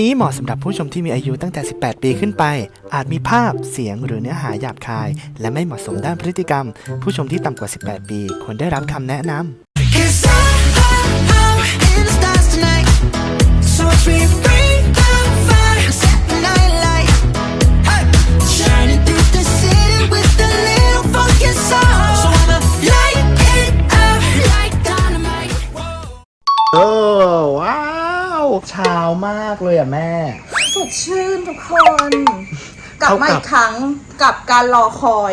นี้เหมาะสำหรับผู้ชมที่มีอายุตั้งแต่ 18 ปีขึ้นไป อาจมีภาพ เสียงหรือเนื้อหาหยาบคาย และไม่เหมาะสมด้านพฤติกรรม ผู้ชมที่ต่ำกว่า 18 ปีควรได้รับคำแนะนำ Cause I, เออว้าวเช้ามากเลยอะแม่ สดชื่นทุกคน กลับมาเท่ากับอีกครั้งกับการรอคอย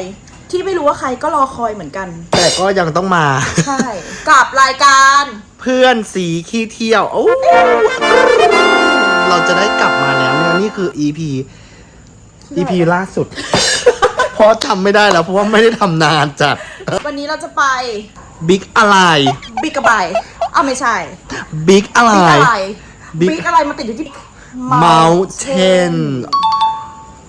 ที่ไม่รู้ว่าใครก็รอคอยเหมือนกัน แต่ก็ยังต้องมา ใช่ กับรายการ เพื่อนสีขี้เที่ยวโอ้เราจะได้กลับมาแล้วเนี่ยนี่คือ EP EP ล่าสุด เพราะจำไม่ได้แล้ว เพราะว่าไม่ได้ทำนานจัดวันนี้เราจะไปบิ๊กอะไร บิ๊กกระบายอ้าวไม่ใช่ บิ๊กอะไร บิ๊กอะไร Big บิ๊กอะไรมาติดอยู่ที่ Mountain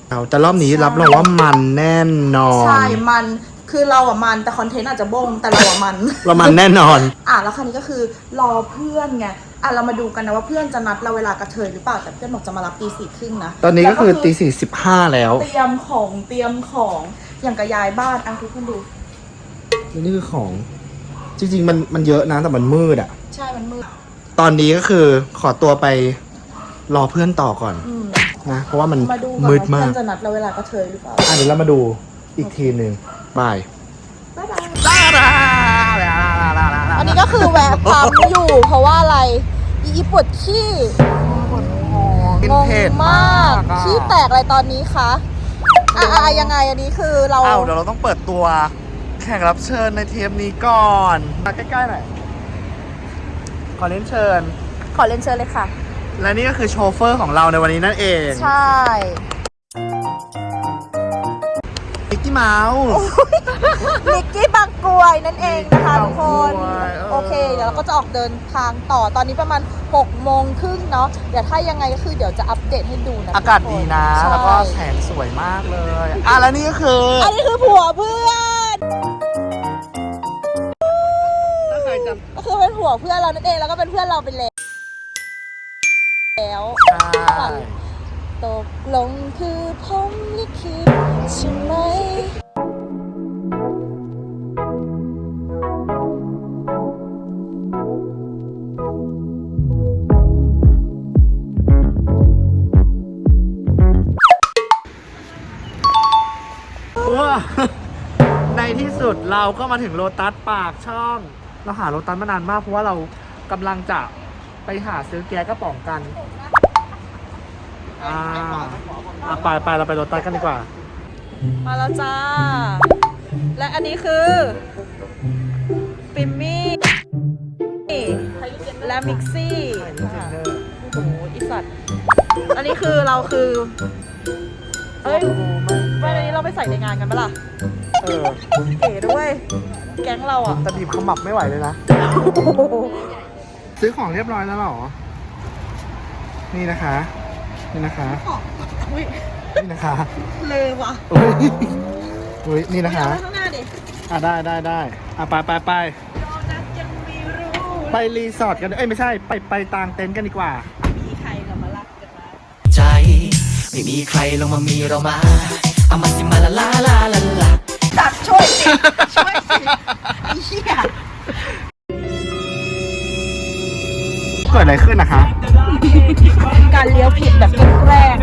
เอาแต่รอบนี้รับรองว่ามันแน่นอน ใช่ มัน คือเราอะมัน แต่คอนเทนต์อาจจะบ้งแต่เราอะมันประมาณแน่นอน อะ แล้วคราวนี้ก็คือรอเพื่อนไง อะ เรามาดูกันนะว่าเพื่อนจะนัดเราเวลากระเทยหรือเปล่า แต่เพื่อนบอกจะมารับตีสี่ครึ่งนะตอนนี้ก็คือแล้วตีสี่สิบห้าแล้ว เตรียมของ เตรียมของ อย่างกับยายบ้าน อะทุกคนดู นี่คือของ จริงๆ มันมันเยอะนะแต่มันมืดอะใช่ มันมืด ตอนนี้ก็คือขอตัวไปรอเพื่อนต่อก่อนอืมนะ เพราะว่ามันมาดูก่อนมืดว่าเพื่มาอกนจะนัดเราเวลากระเทยหรือเปล่า อะเดี๋ยวเรามาดูอีกทีหนึ่งบาย บ๊ายบาย อันนี้ก็คือแวะปั๊มอยู่ เพราะว่าอะไรอีปวดขี้งงมากขี้แตกอะไรตอนนี้คะอะอะอะยังไงอันนี้คือเรา อ้าวเดี๋ยวเราต้องเปิดตัวแขกรับเชิญในเทปนี้ก่อนมาใกล้ๆหน่อย ขอเล่นเชิญ ขอเรียนเชิญเลยค่ะ และนี่ก็คือโชเฟอร์ของเราในวันนี้นั่นเองใช่มิกกี้เมาส์ มิกกี้บางกรวยนั่นเองนะคะทุกคน บางกรวยเออ โอเค เดี๋ยวเราก็จะออกเดินทางต่อตอนนี้ประมาณ6โมงครึ่งเนาะเดี๋ยวถ้ายังไงก็คือเดี๋ยวจะอัปเดตให้ดูนะอากาศดีนะ ทุคแล้วก็ใช่แสงสวยมากเลย อะ แล้วนี่ก็คือ อันนี้คือผัวเพื่อน คือเป็นผัวเพื่อนเรานั่นเองแล้วก็เป็นเพื่อนเราไปแล้วแล้วตกลงคือผมลิขิตใช่ไหมว้าในที่สุดเราก็มาถึงโลตัสปากช่อง เราหาโลตัสมานานมากเพราะว่าเรากำลังจะไปหาซื้อแก๊สกระป๋องกัน อ่าอะไปไปเราไปโลตัสกันดีกว่า มาแล้วจ้า และอันนี้คือ ปิมมี่ และมิกซี่โอ้โหอีสัตว์ อันนี้คือเราคือ เอ้ยวันนี้ เราไปใส่ในงานกันปะล่ะเออเก๋ด้วย แก๊งเราอะแต่บีบขมับไม่ไหวเลยนะ ซื้อของเรียบร้อยแล้วเหรอ นี่นะคะ นี่นะคะ อุ้ยนี่นะคะเลยว่ะอุ้ยอุ้ยนี่นะคะ เอาไว้ข้างหน้าดิอะได้ได้ได้อะไปไปไปโดนัทยังมีรู้ไปรีสอร์ทกันเอ้ยไม่ใช่ไปไปตางเต็นท์กันดีกว่า มีใครกับมารักกันนะใจ ไม่มีใครลงมามีเรามา เอามาสิมาละลาลาลาลาตัดช่วยสิ ช่วยสิไอ้เหี้ยเกิดอะไรขึ้นนะคะการเลี้ยวผิดแบบแกล้ง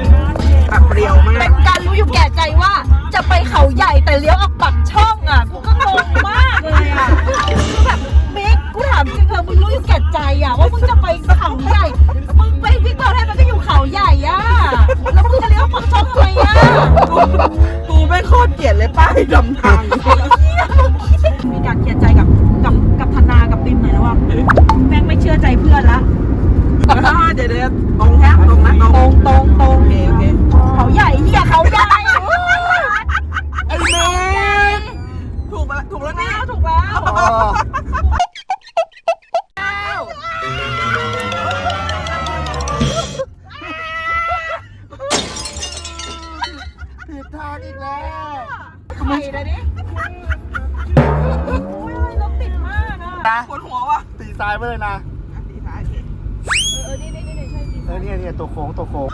แบบเรียวมาเป็ก นการรู้อยู่แก่ใจว่า จะไปเขาใหญ่แต่เลี้ยวออกปักช่องอะกูก็งงมากเลยอะคือแบบบิ๊กกูถามจริงเธอะมึงรู้อยู่แก่ใจอะว่ามึงจะไปเขาใหญ่ เขาใหญ่อะแล้วมึงจะเลี้ยวปักช่องทำไมอะกูไม่โคตรเกลียดเลยป้ายดำทางมีการเคลียร์ใจกับกับกับธนากับปิมหน่อยแล้วว่าแม่งไม่เชื่อใจเพื่อนละเดี๋ยวเดี๋ยวตรงแค่ตรงนะตรงตรงตรงตรงโอเคโอเคเขาใหญ่เฮียเขาใหญ่ไอ้เมนถูกปะถูกแล้วนี่ถูกแล้ว ไปเลยนะอะดีท้ายโอเคเออนี่นี่นี่ใช่จริงเออเนี่ยเนี่ยตัวโค้งตัวโค้ง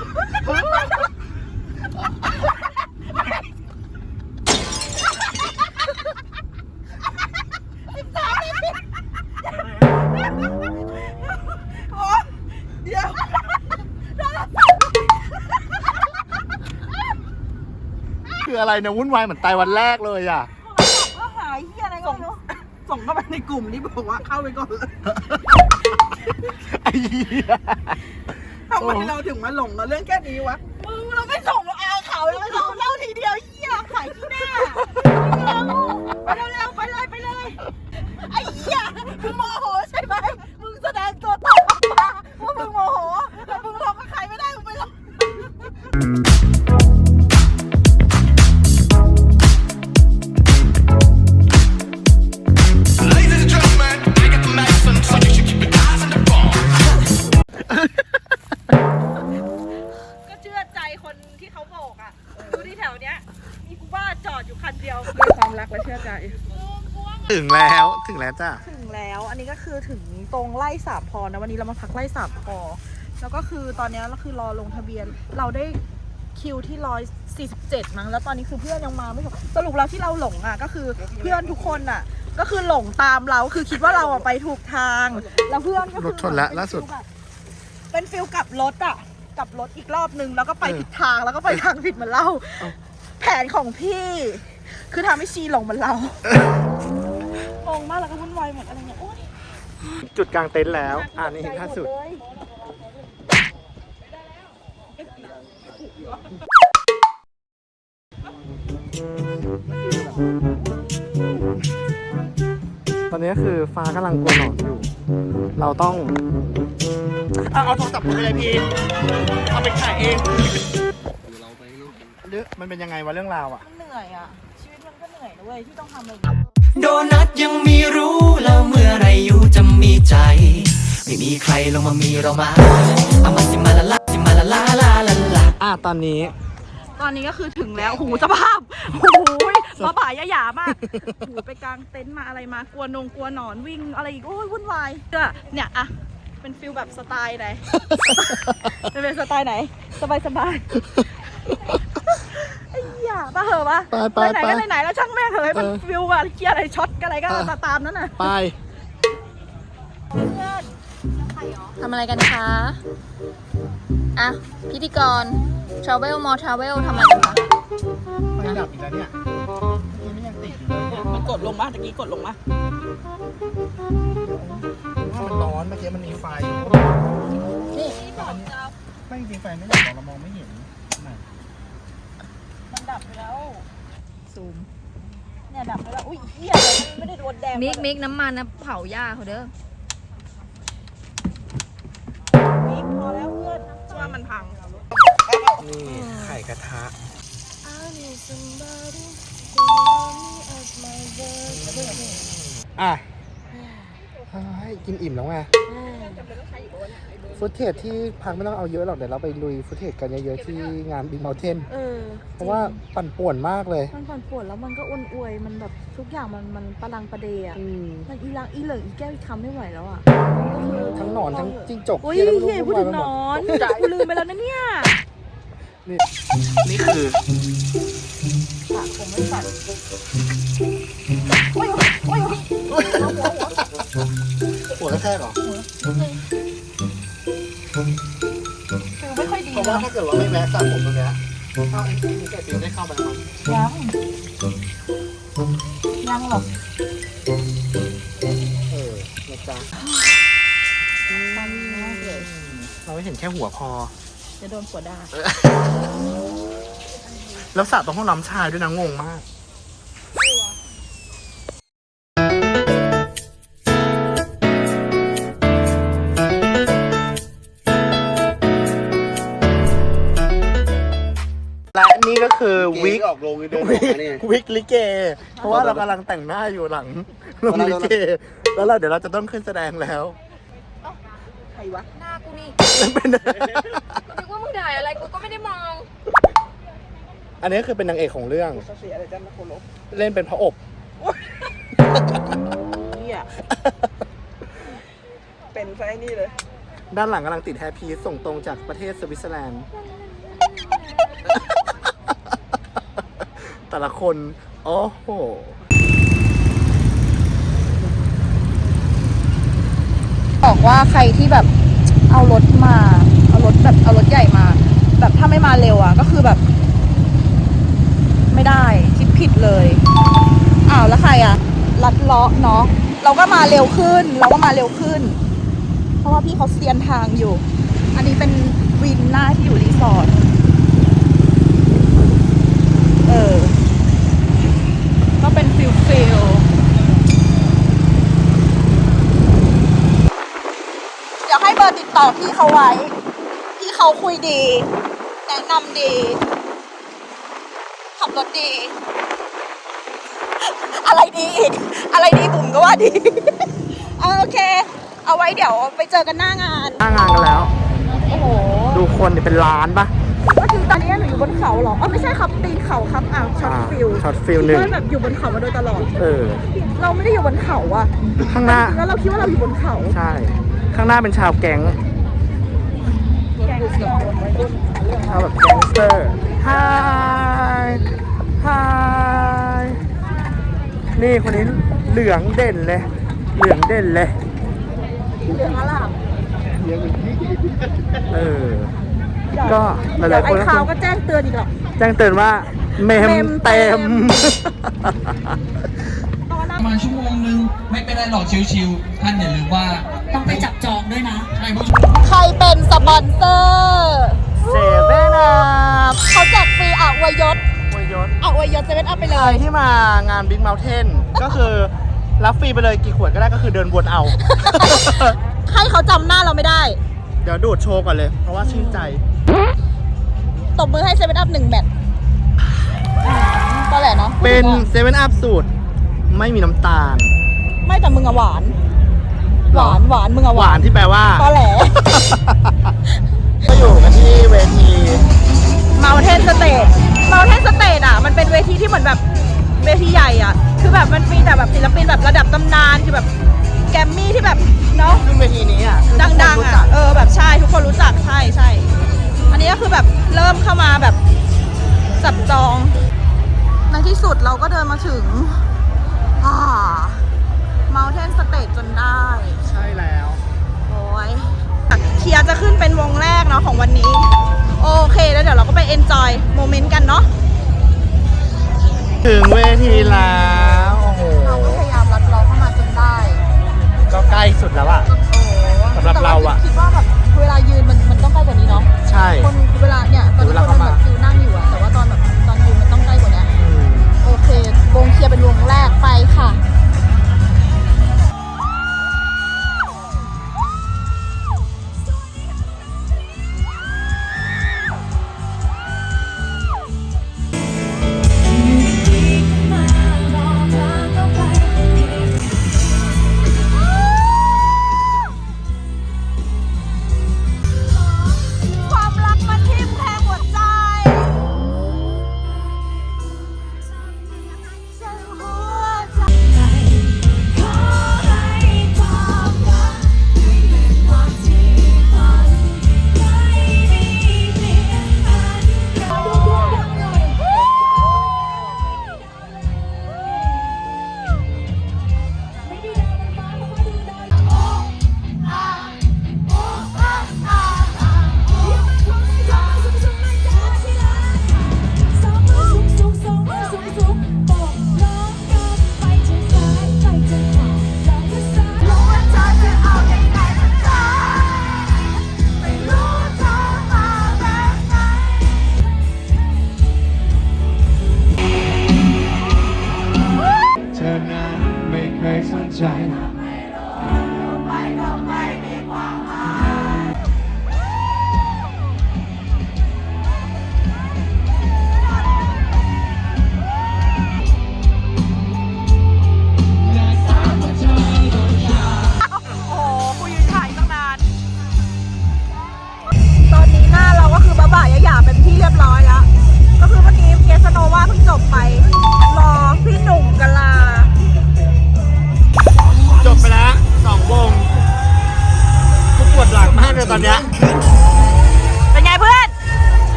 โอ้เดี๋ยวคืออะไรเนี่ยวุ่นวายเหมือนตายวันแรกเลยอะ ก็หายเฮียอะไรก็ไม่รู้ส่งเข้าไปในกลุ่มนี่บอกว่าเข้าไปก่อนเลยไอ้เหี้ย ทำไมเราถึงมาหลงกับเรื่องแค่นี้วะ ถึงแล้วถึงแล้วจ้ะถึงแล้วอันนี้ก็คือถึงตรงไล่สามพอนะวันนี้เรามาพักไล่สามพอ แล้วก็คือตอนนี้เราคือรอลงทะเบียนเราได้คิวที่ร้อยสี่สิบเจ็ดมั้งแล้วตอนนี้คือเพื่อนยังมาไม่ถึงสรุปแล้วที่เราหลงอะก็คือเพื่อนทุกคนอะ ก็คือหลงตามเราคือคิดว่าเราอะไปถูกทาง แล้วเพื่อนก็คือรถชนแล้วล่าสุด เป็นฟิลกลับรถอะกลับรถอีกรอบนึงแล้วก็ไปผิดทางแล้วก็ไปทางผิดเหมือนเรา แผนของพี่ คือทำให้ชีหลงเหมือนเรา งงมากแล้วก็วุ่นวายหมดอะไรเงี้ยโอ๊ยจุดกลางเต็นท์แล้ว อ่านี่ล่าสุด ตอนนี้คือฟ้ากำลังกลัวหนอนอยู่ เราต้องเอาเอาโทรศัพท์ไปเลยพี่เอาไปถ่ายเองเรื่องมันเป็นยังไงวะเรื่องราวอะ มันเหนื่อยอะ ชีวิตมันก็เหนื่อยนะเว้ยที่ต้องทำอะไร โดนัทยังมีรู้แล้วเมื่อไรอยู่จะมีใจ ไม่มีใครลงมามีเรามาเอามาสิมาละลาสิมาละลาลาลาลาอะตอนนี้ตอนนี้ก็คือถึงแล้วโอ้โหสภาพโอ้โหมาบ่ายยะหยามากโอ้โหไปกางเต็นท์มาอะไรมากลัวนงกลัวหนอนวิ่งอะไรอีก โอ้ยวุ่นวายเนี่ยเนี่ยอะเป็นฟิลแบบสไตล์ไหน เป็นสไตล์ไหน สบายสบายไอ้เหี้ยป้าเหอะปะไปไปไหนไปก็ไหนๆแล้วช่างแม่งเหอะให้มันเออฟิลแบบเกียร์อะไรช็อตกันอะไรก็เออ ตามนั้นน่ะไปทำอะไรกันคะ อะ พิธีกร Travel More Travel ทำอะไรกันคะ ไฟดับอีกแล้วเนี่ยเมื่อกี้มันยังติดอยู่เลยเนี่ยมันกดลงมาตะกี้กดลงมาว่ามันร้อนเมื่อกี้มันมีไฟนี่แต่อันนี้ไม่จริงๆไฟไม่ดับหรอกเรามองไม่เห็นไหนมัน ดับไปแล้ว ซูม เนี่ยดับไปแล้ว อุ้ยเหี้ยอะไรมันไม่ได้โดนแดงมิกมิกน้ำมันนะเผาหญ้าเขาเด้อ มิกพอแล้วเพื่อนว่ามันพัง นี่ไข่กระทะ อะ เฮ้ยกินอิ่มแล้วไงฟุตเทจที่พักไม่ต้องเอาเยอะหรอกเดี๋ยวเราไปลุยฟุตเทจกันเยอะๆที่งานบิ๊กเมลเทนเออเพราะว่าปั่นป่วนมากเลย มันผ่อนปวดแล้วมันก็อ้วนอวยมันแบบทุกอย่างมันมันประลังประเดอะอืมมันอีลังอีเหลิงอีแก้วอีคำไม่ไหวแล้วอะก็คือทั้งหนอนทั้งจิ้งจกโอ้ยเหี้อะไรไม่รู้เฮียพูดถึงหนอนวุ่วายไปหมกูลืมไปแล้วนะเนี่ยนี่นี่คือปากผมไม่ปัดโอ้ยโอ้ยโอ้ย หัวหัวหัวหัวกระแทกเหรอคือไม่ค่อยดีเพราะว่านะถ้าเกิดว่าไม่แวะสระผมตรงเนี้ยถ้าไอ้ที่มีไก่ปิ่นได้เข้าไปแล้วมั้งยังยังหรอกเออนะจ๊ะมันมากเลยเราไม่เห็นแค่หัวพอจะโดนปวดได้แล้วสระตรงห้องน้ำชายด้วยนะงงมาก นี่ก็คือวิกออกโรงเดินอวิอกกมาเนี่ย วิกลิเก เพราะว่าเรากำลังแต่งหน้าอยู่หลังโรงลิเก แล้วเราเดี๋ยวเราจะต้องขึ้นแสดงแล้ว ใครวะหน้ากูนี่มันเป็นนึกว่ามึงถ่ายอะไรกูก็ไม่ได้มองอันนี้คือเป็นนางเอกของเรื่อง เสียอะไรจันนะโคโลเล่นเป็นพระอบเนี่ยใส่ไอ้นี่เลย ด้านหลังกำลังติดแฮปปี้ส่งตรงจากประเทศสวิตเซอร์แลนด์ แต่ละคน โอ้โหบอกว่าใครที่แบบเอารถมา เอารถแบบเอารถใหญ่มา แบบถ้าไม่มาเร็วอะ ก็คือแบบ ไม่ได้คิดผิดเลยอ้าวแล้วใครอะลัดเลาะเนาะเราก็มาเร็วขึ้น เราก็มาเร็วขึ้น เพราะว่าพี่เขาเซียนทางอยู่ อันนี้เป็นวินหน้าที่อยู่รีสอร์ทเออ ก็เป็นฟิลฟิลเดี๋ยวให้เบอร์ติดต่อพี่เขาไว้ พี่เขาคุยดี แนะนำดี ขับรถดี อะไรดีอีก อะไรดีบุ๋มก็ว่าดีเอาโอเค เอาไว้เดี๋ยวไปเจอกันหน้างาน หน้างานกันแล้ว โอ้โห ดูคนเนี่ยเป็นล้านปะ ก็คือตอนนี้หนูอยู่บนเขาเหรออ๋อไม่ใช่ครับตีนเขาครับอ่าวช็อตฟิลช็อตฟิลหนึ่ง คิดว่าแบบอยู่บนเขามาโดยตลอด เออ เราไม่ได้อยู่บนเขาอะข้างหน้า แล้วเราคิดว่าเราอยู่บนเขาใช่ ข้างหน้าเป็นชาวแก๊งแกงเขียวชาวแบบแก๊งสเตอร์ฮายฮายนี่คนนี้เหลืองเด่นเลย เหลืองเด่นเลย เหลืองอลามเออ ก็หเดี๋ลายยวๆคไอ้นข่าวก็แจ้งเตือนอีกหรอก แจ้งเตือนว่าเมมเมมเต็เต็ม ม ประมาณชั่วโมงนึงไม่เป็นไรหรอกชิวๆท่านอย่าลืมว่าต้องไปจับจองด้วยนะ ใช่เพราะใครเป็นสปอนเซอร์เซเว่นอัพเขาแจกฟรีอะอวยยศวยยศอะอวยยศเซเว่นอัพไปเลใครย ที่มางานบิ๊กเม t เทนก็คือรับฟรีไปเลยกี่ขวดก็ได้ก็คือเดินวนเอา ให้เขาจำหน้าเราไม่ได้ เดี๋ยวดูดโชว์ก่อนเลย เพราะว่าชื่นใจ ตบมือให้เซเว่นอัพหนึ่งแมตช์ก็แหละเนาะเป็นเซเว่นอัพสูตร ไม่มีน้ำตาล ไม่แต่มึงอะหวาน หวานหวานมึงอะหวาวหานนที่แปลว่า ตอแหลก็อยู่กันที่เวที Mountain Stage Mountain Stage อะ มันเป็นเวทีที่เหมือนแบบเวทีใหญ่อะ คือแบบมันมีแต่แบบศิลปินแบบระดับตำนาน คือแบบแกรมมี่ที่แบบเนาะซึ่งเวทีนี้อะคือทุกคนดังรู้ๆจัอะกเออแบบใช่ทุกคนรู้จักใช่ใช่ อันนี้ก็คือแบบเริ่มเข้ามาแบบจับจอง ในที่สุดเราก็เดินมาถึงอ่า Mountain Stage จนได้ ใช่แล้ว โอ้ยเคียร์จะขึ้นเป็นวงแรกเนาะของวันนี้ โอเคแล้วเดี๋ยวเราก็ไป enjoy โมเมนต์กันเนาะถึงเวทีแล้ว โอ้โห เราก็พยายามรัดเราเข้ามาจนได้ ก็ใกล้สุดแล้วอะโอ้สำหรับเราอะแต่ว่คิดว่าแบบ เวลายืนมันมันต้องใกล้กว่านี้เนาะใช่ คนเวลาเนี่ยตอนนี้เวลาคนเข้ามันมาแบบฟิลนั่งอยู่อะแต่ว่าตอนแบบตอนยืนมันต้องใกล้กว่านี้อืมโอเควงเคลียร์เป็นวงแรกไปค่ะ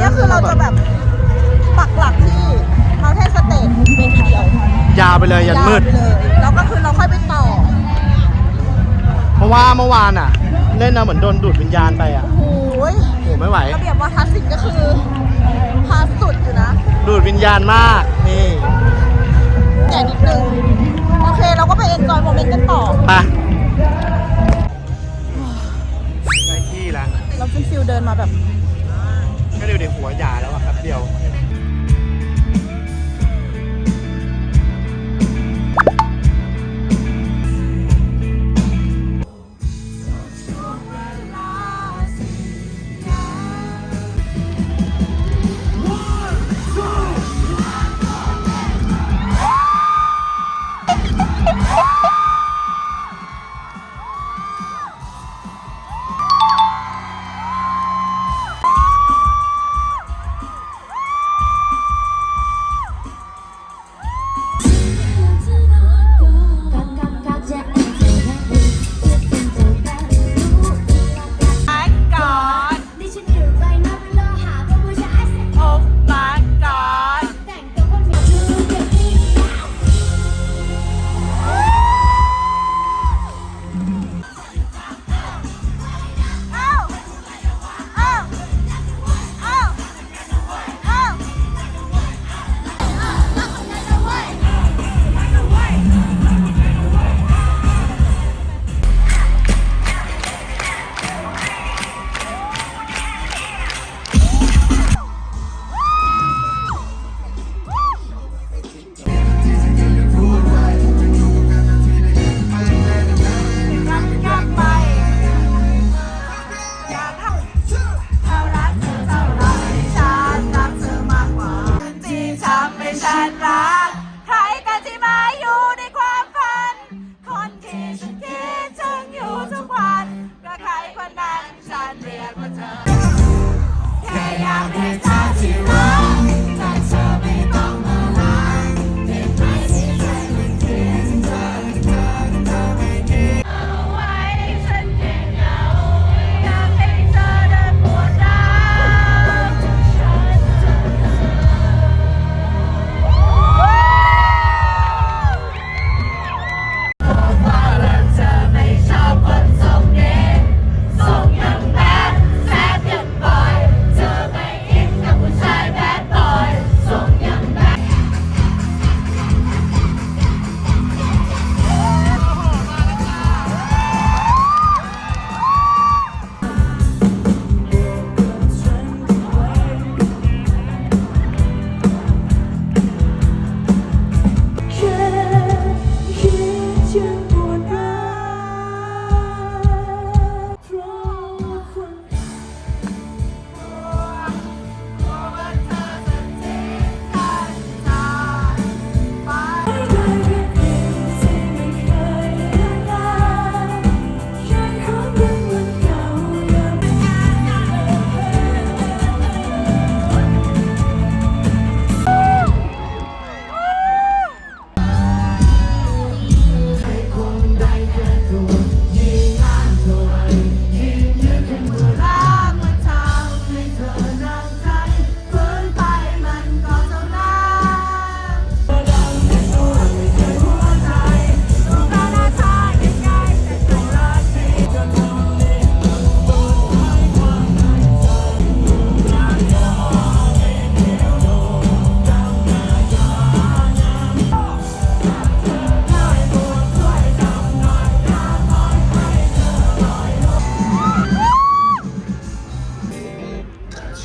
เนาะเมื่อวานก็คือเราจะแบบปักหลักที่ดไปเลยแล้วก็คือเราค่อยไปต่อเพราะว่าเมื่อวานอะ เล่นนะเหมือนโดนดูดวิญญาณไปอะโอ้ยโหไม่ไหว ระเบียบวัฒนศิลป์ก็คือพาสุดอยู่นะ ดูดวิญญาณมากนี่ใหญ่นิดนึง โอเค เราก็ไปเอ็นจอยโมเมนต์กันต่อ ไปได้ที่แล้วเราฟิลฟิลเดินมาแบบ ก็เดี๋ยวเดี๋ยวหัวหยาแล้วอะครับเดียว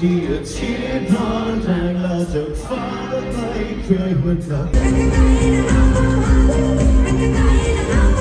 Thank you.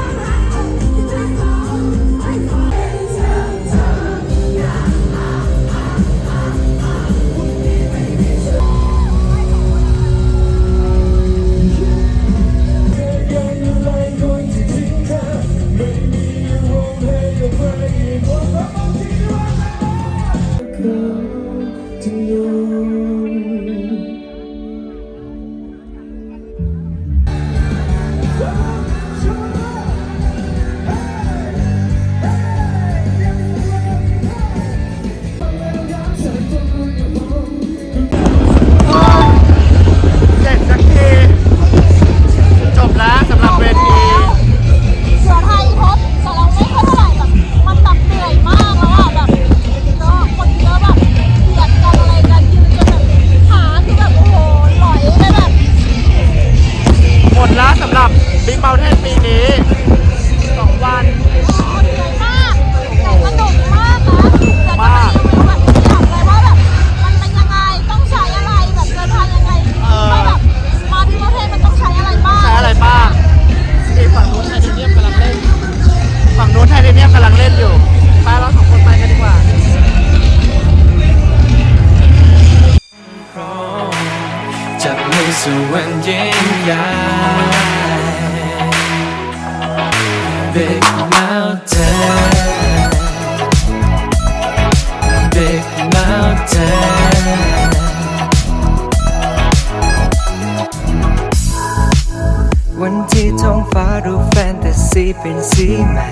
ซีเป็